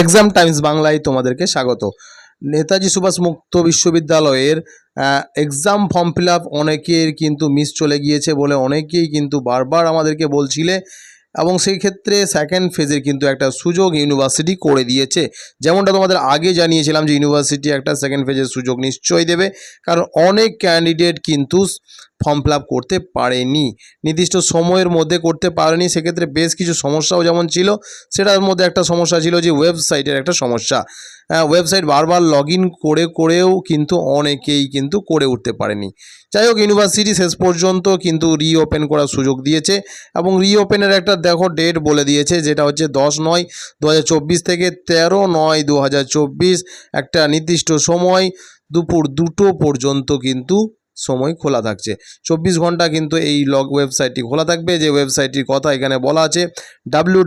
Exam Times বাংলায় তোমাদেরকে স্বাগত। নেতাজি সুভাষ মুক্ত বিশ্ববিদ্যালয়ের এক্সাম ফর্ম ফিল আপ অনেকের কিন্তু মিস চলে গিয়েছে বলে অনেকেই কিন্তু বারবার আমাদেরকে বলছিলে এবং সেই ক্ষেত্রে সেকেন্ড ফেজের কিন্তু একটা সুযোগ ইউনিভার্সিটি করে দিয়েছে। যেমনটা তোমাদের আগে জানিয়েছিলাম যে ইউনিভার্সিটি একটা সেকেন্ড ফেজের সুযোগ নিশ্চয়ই দেবে। কারণ অনেক ক্যান্ডিডেট কিন্তু ফর্ম ফিল আপ করতে পারেনি। নির্দিষ্ট সময়ের মধ্যে করতে পারেনি, সেক্ষেত্রে বেশ কিছু সমস্যাও যেমন ছিল, সেটার মধ্যে একটা সমস্যা ছিল যে ওয়েবসাইটের একটা সমস্যা। ওয়েবসাইট বারবার লগ করে, করেও কিন্তু অনেকেই কিন্তু করে উঠতে পারেনি। যাই হোক ইউনিভার্সিটি শেষ পর্যন্ত কিন্তু রিওপেন করার সুযোগ দিয়েছে এবং রিওপেনের একটা দেখো ডেট বলে দিয়েছে, যেটা হচ্ছে দশ নয় দু থেকে তেরো নয় দু একটা নির্দিষ্ট সময়, দুপুর দুটো পর্যন্ত কিন্তু সময় খোলা থাকছে। চব্বিশ ঘণ্টা কিন্তু এই লগ ওয়েবসাইটটি খোলা থাকবে। যে ওয়েবসাইটটির কথা এখানে বলা আছে ডাব্লিউ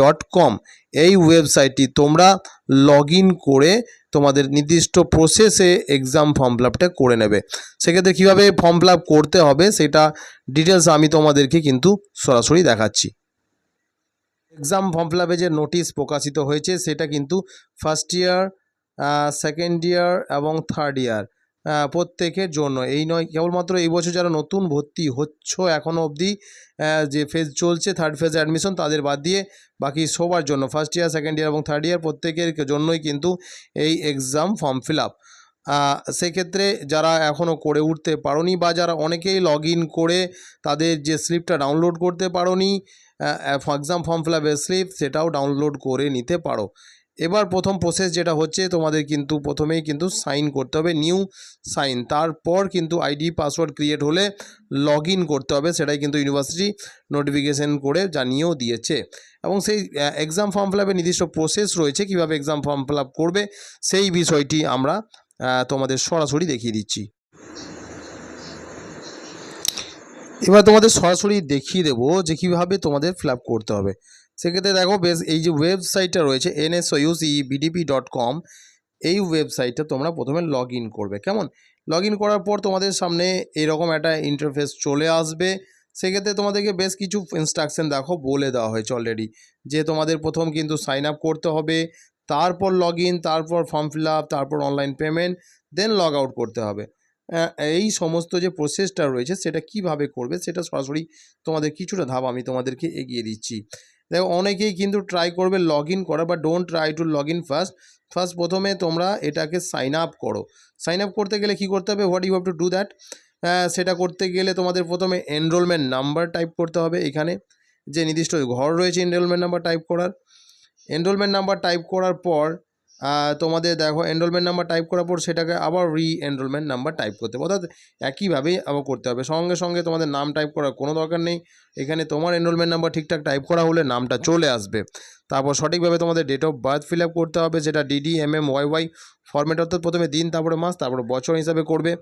ডট কম এই ওয়েবসাইটটি তোমরা লগ করে তোমাদের নির্দিষ্ট প্রসেসে এক্সাম ফর্ম ফিল করে নেবে। সেক্ষেত্রে কীভাবে ফর্ম ফিল করতে হবে সেটা ডিটেলস আমি তোমাদেরকে কিন্তু সরাসরি দেখাচ্ছি। এক্সাম ফর্ম ফিল যে নোটিশ প্রকাশিত হয়েছে সেটা কিন্তু ফার্স্ট ইয়ার সেকেন্ড ইয়ার এবং থার্ড ইয়ার প্রত্যেকের জন্য। এই নয়, কেবলমাত্র এই বছর যারা নতুন ভর্তি হচ্ছ এখনও অবধি যে ফেজ চলছে থার্ড ফেজ অ্যাডমিশন তাদের বাদ দিয়ে বাকি সবার জন্য ফার্স্ট ইয়ার সেকেন্ড ইয়ার এবং থার্ড ইয়ার প্রত্যেকের জন্যই কিন্তু এই এক্সাম ফর্ম ফিল আপ সেক্ষেত্রে যারা এখনও করে উঠতে পারোনি বা যারা অনেকেই লগ করে তাদের যে স্লিপটা ডাউনলোড করতে পারোনি এক্সাম ফর্ম ফিল আপের স্লিপ সেটাও ডাউনলোড করে নিতে পারো। এবার প্রথম প্রসেস যেটা হচ্ছে, তোমাদের কিন্তু প্রথমেই কিন্তু সাইন করতে হবে নিউ সাইন তারপর কিন্তু আইডি পাসওয়ার্ড ক্রিয়েট হলে লগ করতে হবে, সেটাই কিন্তু ইউনিভার্সিটি নোটিফিকেশন করে জানিয়েও দিয়েছে। এবং সেই এক্সাম ফর্ম ফিল নির্দিষ্ট প্রসেস রয়েছে, কীভাবে এক্সাম ফর্ম ফিল করবে, সেই বিষয়টি আমরা তোমাদের সরাসরি দেখিয়ে দিচ্ছি। এবার তোমাদের সরাসরি দেখিয়ে দেবো যে কীভাবে তোমাদের ফিল করতে হবে। সেক্ষেত্রে দেখো বেশ, এই যে ওয়েবসাইটটা রয়েছে এনএসইউসি বিডিপি ডট কম এই ওয়েবসাইটটা তোমরা প্রথমে লগ করবে, কেমন? লগ করার পর তোমাদের সামনে এরকম একটা ইন্টারফেস চলে আসবে। সেক্ষেত্রে তোমাদেরকে বেশ কিছু ইনস্ট্রাকশন দেখো বলে দেওয়া হয়েছে অলরেডি যে তোমাদের প্রথম কিন্তু সাইন আপ করতে হবে, তারপর লগ তারপর ফর্ম ফিল তারপর online payment then log out করতে হবে। এই সমস্ত যে প্রসেসটা রয়েছে, সেটা কীভাবে করবে, সেটা সরাসরি তোমাদের কিছুটা ধাপ আমি তোমাদেরকে এগিয়ে দিচ্ছি। দেখো, অনেকেই কিন্তু ট্রাই করবে লগ ইন করা বা don't try to log in first first প্রথমে তোমরা এটাকে সাইন আপ করো। সাইন আপ করতে গেলে কি করতে হবে? What you have to do that সেটা করতে গেলে তোমাদের প্রথমে এনরোলমেন্ট নাম্বার টাইপ করতে হবে এখানে। যে নির্দিষ্ট ঘর রয়েছে এনরোলমেন্ট নাম্বার টাইপ করার। এনরোলমেন্ট নাম্বার টাইপ করার পর তোমাদের দেখো এনরোলমেন্ট নাম্বার টাইপ করার পর সেটাকে আবার রি এনরোলমেন্ট নাম্বার টাইপ করতে হবে। অর্থাৎ একইভাবেই আবার করতে হবে। সঙ্গে সঙ্গে তোমাদের নাম টাইপ করার কোনো দরকার নেই। এখানে তোমার এনরোলমেন্ট নাম্বার ঠিকঠাক টাইপ করা হলে নামটা চলে আসবে। তারপর সঠিকভাবে তোমাদের date of birth fill up করতে হবে, যেটা DD M M Y Y format অর্থাৎ প্রথমে দিন, তারপরে মাস, তারপরে বছর হিসাবে করবে।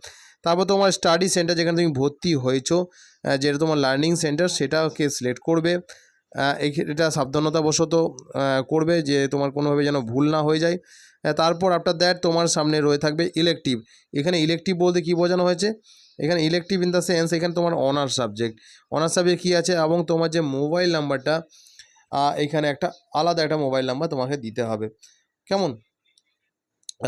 তারপর তোমার স্টাডি সেন্টার যেখানে তুমি ভর্তি হয়েছো যেটা তোমার লার্নিং সেন্টার সেটাকে সিলেক্ট করবে। এটা সাবধানতাবশত করবে যে তোমার কোনোভাবে যেন ভুল না হয়ে যায়। তারপর আফটার দ্যাট তোমার সামনে রয়ে থাকবে ইলেকটিভ এখানে ইলেকটিভ বলতে কী বোঝানো হয়েছে? এখানে ইলেকটিভ ইন দ্য সেন্স এখানে তোমার অনার্স সাবজেক্ট অনার্স সাবজেক্ট কী আছে? এবং তোমার যে মোবাইল নাম্বারটা এখানে একটা আলাদা একটা মোবাইল নাম্বার তোমাকে দিতে হবে। কেমন?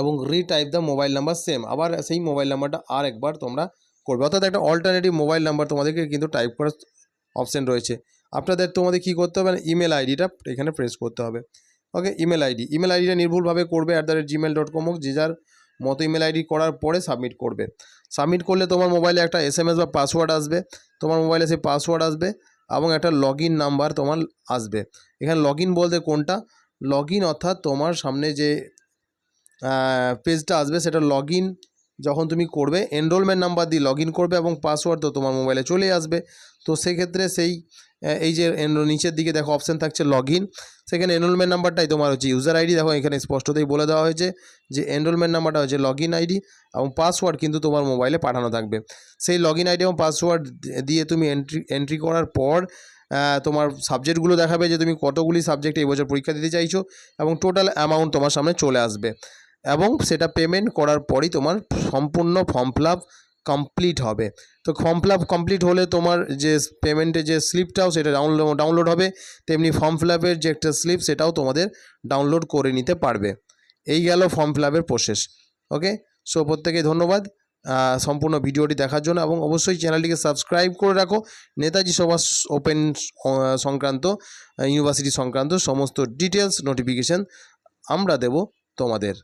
এবং retype the mobile number same আবার সেই মোবাইল নাম্বারটা আর একবার তোমরা করবে। অর্থাৎ একটা অল্টারনেটিভ মোবাইল নাম্বার তোমাদেরকে কিন্তু টাইপ করার অপশন রয়েছে। আপনাদের তোমাদের কী করতে হবে ইমেল আইডিটা এখানে প্রেস করতে হবে। ওকে ইমেল আইডি ইমেল আইডিটা নির্ভুলভাবে করবে at the rate Gmail dot com হোক, যে যার মতো ইমেল আইডি করার পরে সাবমিট করবে। সাবমিট করলে তোমার মোবাইলে একটা এস বা পাসওয়ার্ড আসবে, তোমার মোবাইলে সেই পাসওয়ার্ড আসবে এবং একটা লগ ইন নাম্বার তোমার আসবে। এখানে লগ বলতে কোনটা? লগ অর্থাৎ তোমার সামনে যে পেজটা আসবে সেটা লগ যখন তুমি করবে এনরোলমেন্ট নাম্বার দিয়ে লগ করবে এবং পাসওয়ার্ড তো তোমার মোবাইলে চলে আসবে। তো সেক্ষেত্রে সেই এই যে নিচের দিকে দেখো অপশান থাকছে লগ ইন সেখানে এনরোলমেন্ট নাম্বারটাই তোমার হচ্ছে ইউজার আইডি দেখো এখানে স্পষ্টতই বলে দেওয়া হয়েছে যে এনরোলমেন্ট নাম্বারটা হচ্ছে লগ ইন আইডি এবং পাসওয়ার্ড কিন্তু তোমার মোবাইলে পাঠানো থাকবে। সেই লগ ইন আইডি এবং পাসওয়ার্ড দিয়ে তুমি এন্ট্রি এন্ট্রি করার পর তোমার সাবজেক্টগুলো দেখাবে যে তুমি কতগুলি সাবজেক্টে এই বছর পরীক্ষা দিতে চাইছো এবং টোটাল অ্যামাউন্ট তোমার সামনে চলে আসবে। এবং সেটা পেমেন্ট করার পরই তোমার সম্পূর্ণ ফর্ম ফিল কমপ্লিট হবে। তো ফর্ম ফিল আপ কমপ্লিট হলে তোমার যে পেমেন্টের যে স্লিপটাও সেটা ডাউনলোড ডাউনলোড হবে। তেমনি ফর্ম ফিল আপের যে একটা স্লিপ সেটাও তোমাদের ডাউনলোড করে নিতে পারবে। এই গেল ফর্ম ফিল আপের প্রসেস ওকে সো প্রত্যেকে ধন্যবাদ সম্পূর্ণ ভিডিওটি দেখার জন্য এবং অবশ্যই চ্যানেলটিকে সাবস্ক্রাইব করে রাখো। নেতাজি সুভাষ ওপেন সংক্রান্ত ইউনিভার্সিটি সংক্রান্ত সমস্ত ডিটেলস নোটিফিকেশান আমরা দেব তোমাদের।